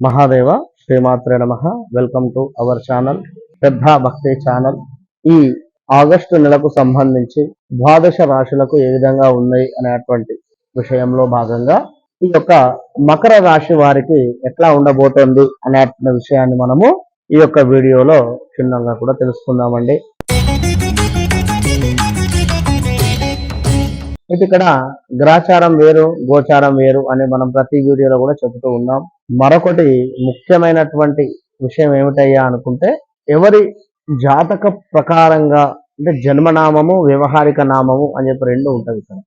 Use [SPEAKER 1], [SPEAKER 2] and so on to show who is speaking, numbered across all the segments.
[SPEAKER 1] మహాదేవ శ్రీమాత్రే నమ. Welcome to our channel పెద్ద భక్తి ఛానల్ ఈ ఆగస్టు నెలకు సంబంధించి ద్వాదశ రాశులకు ఏ విధంగా ఉన్నాయి అనేటువంటి విషయంలో భాగంగా ఈ యొక్క మకర రాశి వారికి ఎట్లా ఉండబోతోంది అనేటువంటి విషయాన్ని మనము ఈ యొక్క వీడియోలో క్షుణ్ణంగా కూడా తెలుసుకుందామండి. అయితే ఇక్కడ గ్రాచారం వేరు గోచారం వేరు అని మనం ప్రతి వీడియోలో కూడా చెబుతూ ఉన్నాం. మరొకటి ముఖ్యమైనటువంటి విషయం ఏమిటయ్యా అనుకుంటే ఎవరి జాతక ప్రకారంగా అంటే జన్మనామము వ్యవహారిక నామము అని చెప్పి రెండు ఉంటుంది ఇక్కడ.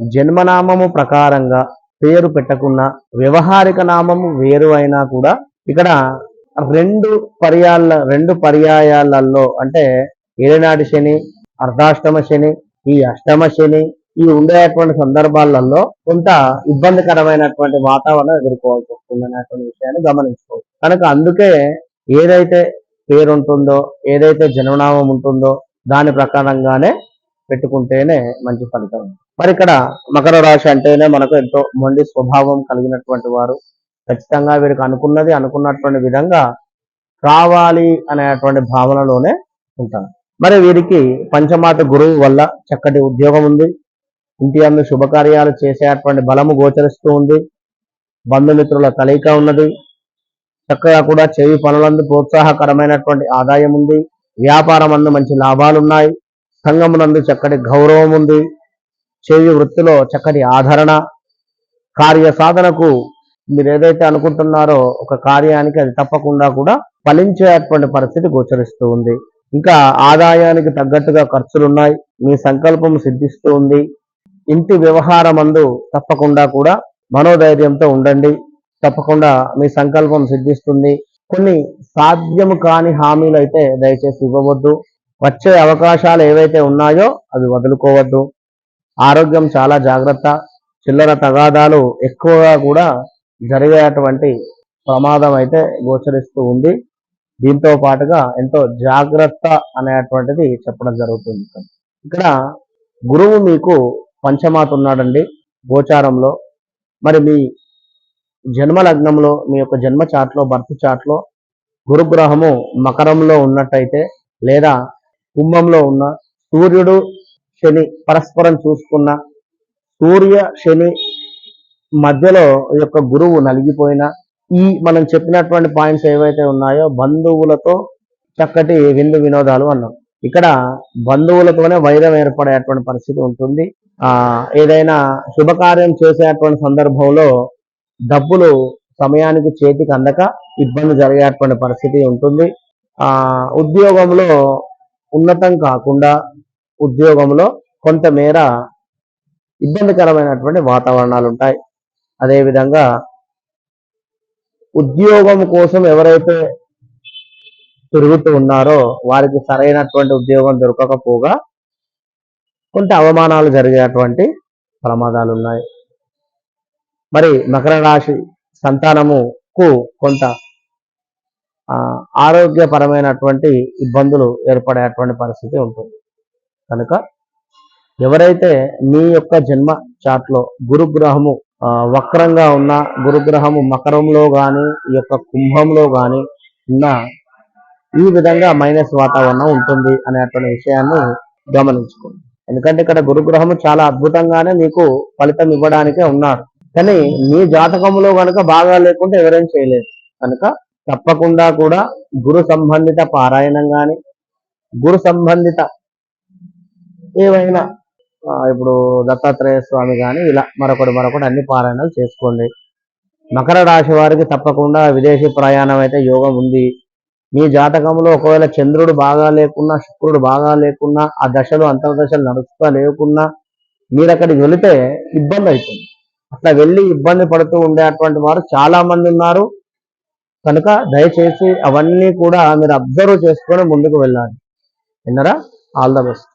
[SPEAKER 1] జన్మనామము ప్రకారంగా పేరు పెట్టకున్న వ్యవహారిక నామము వేరు అయినా కూడా ఇక్కడ రెండు పర్యాల రెండు పర్యాయాలలో అంటే ఏనాటి శని అర్ధాష్టమ శని ఈ అష్టమ శని ఈ ఉండేటువంటి సందర్భాలలో కొంత ఇబ్బందికరమైనటువంటి వాతావరణం ఎదుర్కోవాల్సి వస్తుంది అనేటువంటి విషయాన్ని గమనించుకోవచ్చు. కనుక అందుకే ఏదైతే పేరు ఉంటుందో ఏదైతే జననామం ఉంటుందో దాని ప్రకారంగానే పెట్టుకుంటేనే మంచి ఫలితం మరి ఇక్కడ మకర రాశి అంటేనే మనకు ఎంతో మొండి స్వభావం కలిగినటువంటి వారు. ఖచ్చితంగా వీరికి అనుకున్నది అనుకున్నటువంటి విధంగా కావాలి అనేటువంటి భావనలోనే ఉంటారు. మరి వీరికి పంచమాత గురువు వల్ల చక్కటి ఉద్యోగం ఉంది. ఇంటి అందు శుభకార్యాలు చేసేటువంటి బలము గోచరిస్తూ ఉంది. బంధుమిత్రుల కలయిక ఉన్నది. చక్కగా కూడా చెవి పనులందు ప్రోత్సాహకరమైనటువంటి ఆదాయం ఉంది. వ్యాపారం అందు మంచి లాభాలు ఉన్నాయి సంఘమునందు చక్కటి గౌరవం ఉంది. చేయి వృత్తిలో చక్కటి ఆదరణ. కార్య సాధనకు మీరు ఏదైతే అనుకుంటున్నారో ఒక కార్యానికి అది తప్పకుండా కూడా ఫలించేటువంటి పరిస్థితి గోచరిస్తూ ఉంది. ఇంకా ఆదాయానికి తగ్గట్టుగా ఖర్చులు ఉన్నాయి మీ సంకల్పం సిద్ధిస్తూ ఉంది. ఇంటి వ్యవహారమందు తప్పకుండా కూడా మనోధైర్యంతో ఉండండి. తప్పకుండా మీ సంకల్పం సిద్ధిస్తుంది. కొన్ని సాధ్యము కాని హామీలు అయితే దయచేసి ఇవ్వవద్దు. వచ్చే అవకాశాలు ఏవైతే ఉన్నాయో అవి వదులుకోవద్దు. ఆరోగ్యం చాలా జాగ్రత్త. చిల్లర తగాదాలు ఎక్కువగా కూడా జరిగేటువంటి ప్రమాదం అయితే గోచరిస్తూ ఉంది. దీంతో పాటుగా ఎంతో జాగ్రత్త అనేటువంటిది చెప్పడం జరుగుతుంది. ఇక్కడ గురువు మీకు పంచమాత ఉన్నాడండి గోచారంలో. మరి మీ జన్మ లగ్నంలో మీ యొక్క జన్మ చాట్లో బర్త్ చాట్లో గురుగ్రహము మకరంలో ఉన్నట్టయితే లేదా కుంభంలో ఉన్న సూర్యుడు శని పరస్పరం చూసుకున్న సూర్య శని మధ్యలో ఈ యొక్క గురువు నలిగిపోయిన ఈ మనం చెప్పినటువంటి పాయింట్స్ ఏవైతే ఉన్నాయో బంధువులతో చక్కటి విందు వినోదాలు అన్నాం. ఇక్కడ బంధువులతోనే వైరం ఏర్పడేటువంటి పరిస్థితి ఉంటుంది. ఆ ఏదైనా శుభకార్యం చేసేటువంటి సందర్భంలో డబ్బులు సమయానికి చేతికి అందక ఇబ్బంది జరిగేటువంటి పరిస్థితి ఉంటుంది. ఆ ఉద్యోగంలో ఉన్నతం కాకుండా ఉద్యోగంలో కొంతమేర ఇబ్బందికరమైనటువంటి వాతావరణాలు ఉంటాయి. అదేవిధంగా ఉద్యోగం కోసం ఎవరైతే తిరుగుతూ ఉన్నారో వారికి సరైనటువంటి ఉద్యోగం దొరకకపోగా కొంత అవమానాలు జరిగేటువంటి ప్రమాదాలు ఉన్నాయి మరి మకర రాశి సంతానముకు కొంత ఆరోగ్యపరమైనటువంటి ఇబ్బందులు ఏర్పడేటువంటి పరిస్థితి ఉంటుంది. కనుక ఎవరైతే మీ యొక్క జన్మ చాట్లో గురుగ్రహము వక్రంగా ఉన్న గురుగ్రహము మకరంలో కానీ ఈ యొక్క కుంభంలో కానీ ఉన్న ఈ విధంగా మైనస్ వాతావరణం ఉంటుంది అనేటువంటి విషయాన్ని గమనించుకోండి. ఎందుకంటే ఇక్కడ గురుగ్రహము చాలా అద్భుతంగానే మీకు ఫలితం ఇవ్వడానికే ఉన్నారు. కానీ మీ జాతకంలో కనుక బాగా లేకుంటే ఎవరేం చేయలేదు కనుక తప్పకుండా కూడా గురు సంబంధిత పారాయణం కానీ గురు సంబంధిత ఏవైనా ఇప్పుడు దత్తాత్రేయ స్వామి కానీ ఇలా మరొకటి మరొకటి అన్ని పారాయణాలు చేసుకోండి. మకర రాశి వారికి తప్పకుండా విదేశీ ప్రయాణం అయితే యోగం ఉంది. మీ జాతకంలో ఒకవేళ చంద్రుడు బాగా లేకున్నా శుక్రుడు బాగా లేకున్నా ఆ దశలు అంతర్దశలు నడుస్తా లేకున్నా మీరు అక్కడికి వెళితే ఇబ్బంది అవుతుంది. అట్లా వెళ్ళి ఇబ్బంది పడుతూ ఉండేటువంటి వారు చాలా మంది ఉన్నారు. కనుక దయచేసి అవన్నీ కూడా మీరు అబ్జర్వ్ చేసుకొని ముందుకు వెళ్ళాలి. విన్నరా? All the best.